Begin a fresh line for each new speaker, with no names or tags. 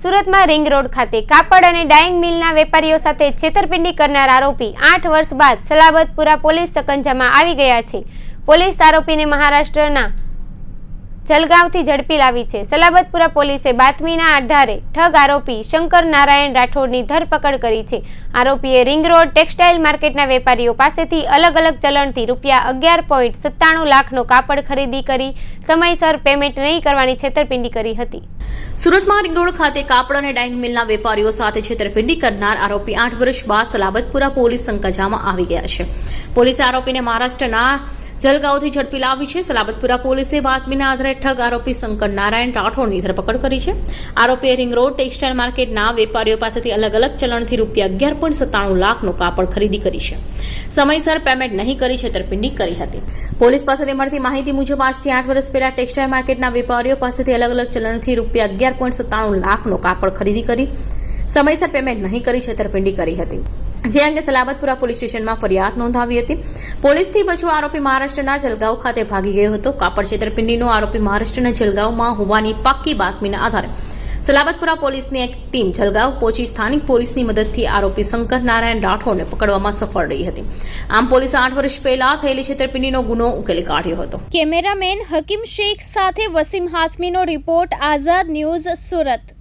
સુરતમાં ring road ખાતે કાપડ અને ડાઇંગ મિલના વેપારીઓ સાથે છેતરપિંડી કરનાર આરોપી આઠ વર્ષ બાદ સલાબતપુરા પોલીસ સકંજામાં આવી ગયા છે. પોલીસ આરોપીને મહારાષ્ટ્રના જલગાંવથી ઝડપી લાવી છે. સલાબતપુરા પોલીસે બાતમીના આધારે ઠગ આરોપી શંકર નારાયણ રાઠોડની ધરપકડ કરી છે. આરોપીએ રિંગ રોડ ટેક્સટાઇલ માર્કેટના વેપારીઓ પાસેથી અલગ અલગ ચલણથી રૂપિયા અગિયાર પોઈન્ટ સત્તાણું લાખનો કાપડ ખરીદી કરી, સમયસર પેમેન્ટ નહીં કરવાની છેતરપિંડી કરી હતી.
સુરતમાં રિંગરોડ ખાતે કાપડ અને ડાઇંગ મિલના વેપારીઓ સાથે છેતરપિંડી કરનાર આરોપી આઠ વર્ષ બાદ સલાબતપુરા પોલીસ સંકજામાં આવી ગયા છે. પોલીસે આરોપીને મહારાષ્ટ્રના જલગાંવથી ઝડપી લાવી છે. સલાબતપુરા પોલીસે બાતમીના આધારે ઠગ આરોપી શંકર નારાયણ રાઠોડની ધરપકડ કરી છે. આરોપીએ રિંગ રોડ ટેક્સટાઇલ માર્કેટના વેપારીઓ પાસેથી અલગ અલગ ચલણથી રૂપિયા અગિયાર પોઈન્ટ સત્તાણું લાખનો કાપડ ખરીદી કરી છે. સમયસર પેમેન્ટ નહીં કરી છેતરપિંડી કરી હતી. પોલીસ પાસેથી મળતી માહિતી મુજબ આજથી આઠ વર્ષ પહેલા ટેક્સટાઇલ માર્કેટના વેપારીઓ પાસેથી અલગ અલગ ચલણથી રૂપિયા અગિયાર પોઈન્ટ સત્તાણું લાખનો કાપડ ખરીદી કરી સમયસર પેમેન્ટ નહીં કરી છેતરપિંડી કરી હતી. જે અંગે સલાબતપુરા પોલીસ સ્ટેશનમાં ફરિયાદ નોંધાવી હતી. પોલીસથી બચવા આરોપી મહારાષ્ટ્રના જલગાંવ ખાતે ભાગી ગયો હતો. કાપડ છેતરપિંડીનો આરોપી મહારાષ્ટ્રના જલગાંવમાં હોવાની પાક્કી બાતમીના આધારે સલાબતપુરા પોલીસની એક ટીમ જલગાંવ પહોંચી સ્થાનિક પોલીસની મદદથી આરોપી શંકર નારાયણ રાઠોડને પકડવામાં સફળ રહી હતી. આમ પોલીસે આઠ વર્ષ પહેલા થયેલી છેતરપિંડીનો ગુનો ઉકેલી કાઢ્યો હતો.
કેમેરામેન હકીમ શેખ સાથે વસીમ હાસમીનો રિપોર્ટ, આઝાદ ન્યૂઝ સુરત.